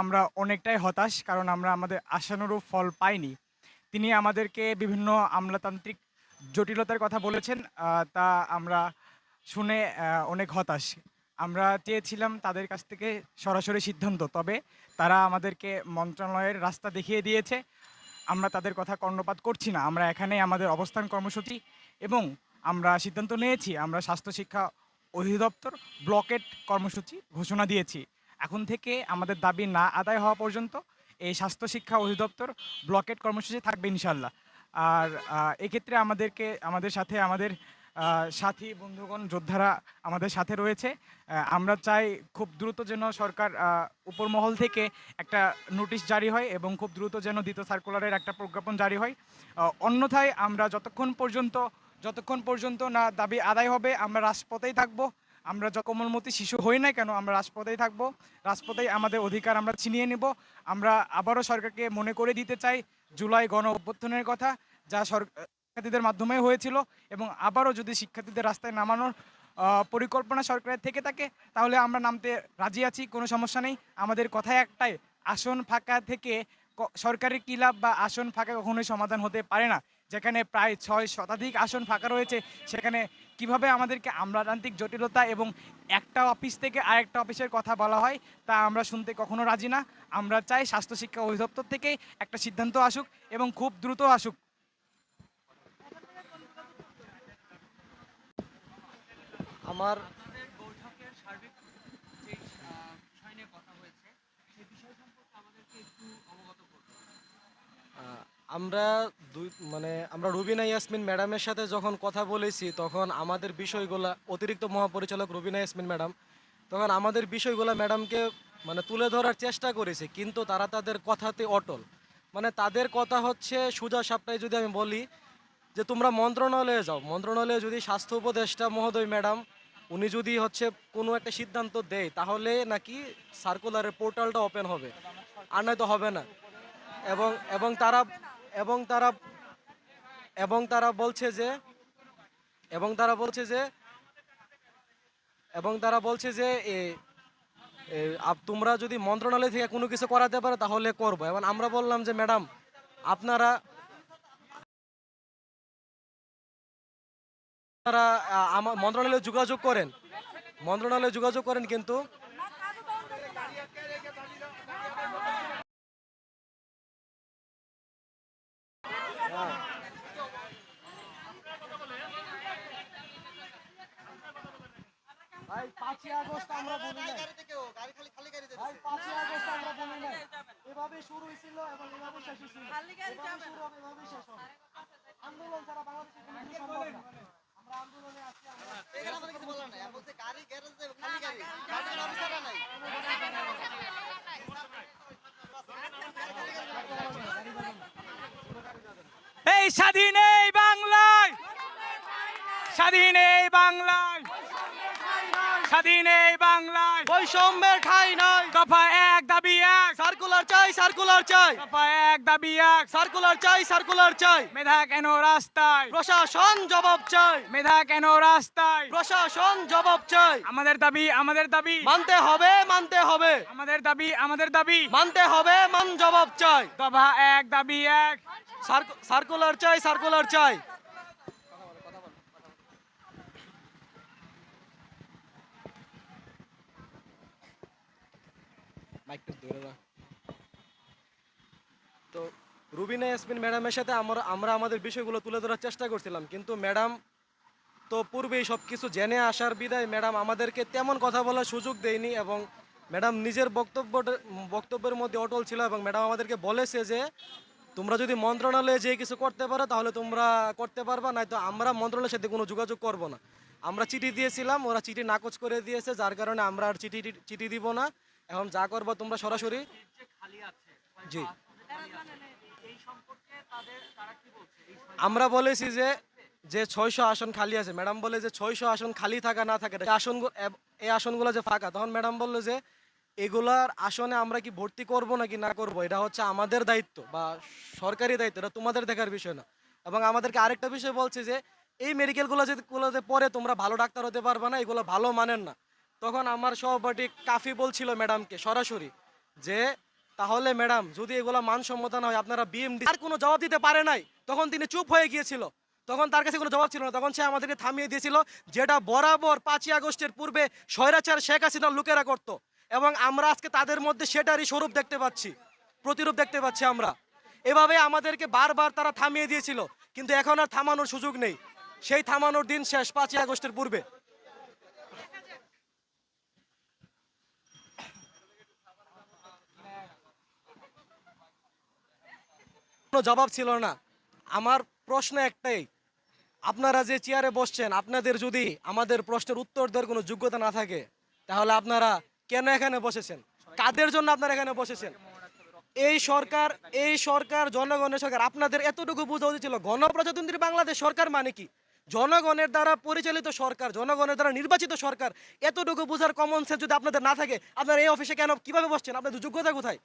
আমরা অনেকটাই হতাশ কারণ আমরা আমাদের আশানুরূপ ফল পাইনি। তিনি আমাদেরকে বিভিন্ন আমলাতান্ত্রিক জটিলতার কথা বলেছেন তা আমরা শুনে অনেক হতাশ। আমরা চেয়েছিলাম তাদের কাছ থেকে সরাসরি সিদ্ধান্ত, তবে তারা আমাদেরকে মন্ত্রণালয়ের রাস্তা দেখিয়ে দিয়েছে। আমরা তাদের কথা কর্ণপাত করছি না। আমরা এখানে আমাদের অবস্থান কর্মসূচি এবং আমরা সিদ্ধান্ত নিয়েছি। আমরা স্বাস্থ্য শিক্ষা অধিদপ্তর ব্লকেট কর্মসূচি ঘোষণা দিয়েছি। এখন থেকে আমাদের দাবি না আদায় হওয়া পর্যন্ত এই স্বাস্থ্য শিক্ষা অধিদপ্তর ব্লকেট কর্মসূচি থাকবে ইনশাল্লাহ আর এক্ষেত্রে আমাদেরকে, আমাদের সাথে আমাদের সাথী, বন্ধুগণ, যোদ্ধারা আমাদের সাথে রয়েছে। আমরা চাই খুব দ্রুত যেন সরকার উপরমহল থেকে একটা নোটিশ জারি হয় এবং খুব দ্রুত যেন দ্বিতীয় সার্কুলারের একটা প্রজ্ঞাপন জারি হয়। অন্যথায় আমরা যতক্ষণ পর্যন্ত যতক্ষণ পর্যন্ত না দাবি আদায় হবে, আমরা রাজপথেই থাকব। আমরা কোমলমতি শিশু হই না কেন, আমরা রাজপথেই থাকব, রাজপথেই আমাদের অধিকার আমরা ছিনিয়ে নিব। আমরা আবারও সরকারকে মনে করে দিতে চাই, জুলাই গণ অভ্যুত্থানের কথা, যা শিক্ষার্থীদের মাধ্যমে হয়েছিল এবং আবারও যদি শিক্ষার্থীদের রাস্তায় নামানোর পরিকল্পনা সরকারের থেকে থাকে, তাহলে আমরা নামতে রাজি আছি, কোনো সমস্যা নেই। আমাদের কথাই একটাই, আসন ফাঁকা থেকে সরকারি কি লাভ বা আসন ফাঁকা কখনোই সমাধান হতে পারে না। যেখানে প্রায় ছয় শতাধিক আসন ফাঁকা রয়েছে, সেখানে কীভাবে আমাদেরকে আমলাতান্ত্রিক জটিলতা এবং একটা অফিস থেকে আরেকটা অফিসের কথা বলা হয়, তা আমরা শুনতে কখনো রাজি না। আমরা চাই স্বাস্থ্য শিক্ষা অধিদপ্তর থেকে একটা সিদ্ধান্ত আসুক এবং খুব দ্রুত আসুক। আমার আমরা দুই মানে আমরা রুবিনা ইয়াসমিন ম্যাডামের সাথে যখন কথা বলেছি, তখন আমাদের বিষয়গুলা, অতিরিক্ত মহাপরিচালক রুবিনা ইয়াসমিন ম্যাডাম, তখন আমাদের বিষয়গুলো ম্যাডামকে মানে তুলে ধরার চেষ্টা করেছে, কিন্তু তারা তাদের কথাতে অটল। মানে তাদের কথা হচ্ছে, সুজা সাপটায় যদি আমি বলি, যে তোমরা মন্ত্রণালয়ে যাও, মন্ত্রণালয়ে যদি স্বাস্থ্য উপদেষ্টা মহোদয় ম্যাডাম, উনি যদি হচ্ছে কোনো একটা সিদ্ধান্ত দেয়, তাহলে নাকি সার্কুলারের পোর্টালটা ওপেন হবে। আর নয়তো হবে না। এবং এবং তারা এবং তারা এবং তারা বলছে যে, এবং তারা বলছে যে, এবং তারা বলছে যে তোমরা যদি মন্ত্রণালয় থেকে কোনো কিছু করাতে পারো তাহলে করব। এবং আমরা বললাম যে, ম্যাডাম, আপনারা আপনারা আমার মন্ত্রণালয়ে যোগাযোগ করেন। মন্ত্রণালয়ে যোগাযোগ করেন কিন্তু এভাবে শুরু হয়েছিল শেষ হয়েছিল। এভাবে শুরু হবে আন্দোলন ছাড়া বাংলাদেশে কোনো কিছু সম্ভব না। আমরা আন্দোলনে আছি, আমরা এই স্বাধীন এই বাংলায়। স্বাধীন এই বাংলায়। স্বাধীন এই বাংলায়। বৈষম্যের ঠাই নয়। দফা এক সার্কুলার চাই সার্কুলার চাই। এক দাবি এক। সার্কুলার চাই সার্কুলার চাই। মেধা কেন রাস্তায়? প্রশাসন জবাব চাই। মেধা কেন রাস্তায়? প্রশাসন জবাব চাই। আমাদের দাবি আমাদের দাবি। মানতে হবে মানতে হবে। আমাদের দাবি আমাদের দাবি। মানতে হবে মান জবাব চাই। দফা এক দাবি এক। সার্কুলার চাই সার্কুলার চাই। তো রুবিনা ইয়াসমিন ম্যাডামের সাথে আমরা আমরা আমাদের বিষয়গুলো তুলে ধরার চেষ্টা করছিলাম। কিন্তু ম্যাডাম তো পূর্বেই সব কিছু জেনে আসার বিদায় ম্যাডাম আমাদেরকে তেমন কথা বলার সুযোগ দেয়নি এবং ম্যাডাম নিজের বক্তব্য বক্তব্যের মধ্যে অটল ছিল এবং ম্যাডাম আমাদেরকে বলেছে যে তোমরা যদি মন্ত্রণালয়ে যে কিছু করতে পারো তাহলে তোমরা করতে পারবা নয়তো আমরা মন্ত্রণালয়ের সাথে কোনো যোগাযোগ করব না। আমরা চিঠি দিয়েছিলাম ওরা চিঠি নাকচ করে দিয়েছে যার কারণে আমরা আর চিঠি চিঠি দিব না। এখন যা করব তোমরা সরাসরি জি। আমরা বলেছি যে যে ছয়শো আসন খালি আছে। ম্যাডাম বলে যে ছয়শো আসন খালি থাকা, না থাকে আসন এই আসনগুলো যে ফাঁকা, তখন ম্যাডাম বলল যে, এগুলার আসনে আমরা কি ভর্তি করব নাকি না করব? এটা হচ্ছে আমাদের দায়িত্ব বা সরকারি দায়িত্ব, এটা তোমাদের দেখার বিষয় না। এবং আমাদেরকে আরেকটা বিষয় বলছে যে, এই মেডিকেলগুলো যদি গুলোতে পরে তোমরা ভালো ডাক্তার হতে পারবে না, এগুলো ভালো মানেন না। তখন আমার সহপাঠী কাফি বলছিল ম্যাডামকে সরাসরি, যে তাহলে ম্যাডাম, যদি এগুলা মানসম্মত না হয়, আপনারা বিএমডি আর কোনো জবাব দিতে পারে নাই। তখন তিনি চুপ হয়ে গিয়েছিল। তখন তার কাছে কোনো জবাব ছিল না। তখন সে আমাদেরকে থামিয়ে দিয়েছিল, যেটা বরাবর পাঁচই আগস্টের পূর্বে স্বৈরাচার শেখ হাসিনার লোকেরা করত। এবং আমরা আজকে তাদের মধ্যে সেটারই স্বরূপ দেখতে পাচ্ছি, প্রতিরূপ দেখতে পাচ্ছি আমরা। এভাবে আমাদেরকে বারবার তারা থামিয়ে দিয়েছিল, কিন্তু এখন আর থামানোর সুযোগ নেই। সেই থামানোর দিন শেষ, পাঁচই আগস্টের পূর্বে। কোনো জবাব ছিল না। আমার প্রশ্ন একটাই, আপনারা যে চেয়ারে বসছেন, আপনাদের যদি আমাদের প্রশ্নের উত্তর দেওয়ার কোনো যোগ্যতা না থাকে, তাহলে আপনারা কেন এখানে বসেছেন? কাদের জন্য আপনারা এখানে বসেছেন? এই সরকার এই সরকার জনগণের সরকার, আপনাদের এতটুকু বোঝা উচিত ছিল, গণপ্রজাতন্ত্রী বাংলাদেশ সরকার মানে কি? জনগণের দ্বারা পরিচালিত সরকার, জনগণের দ্বারা নির্বাচিত সরকার, এতটুকু বোঝার কমন সেন্স যদি আপনাদের না থাকে, আপনারা এই অফিসে কেন, কীভাবে বসছেন? আপনাদের যোগ্যতা কোথায়?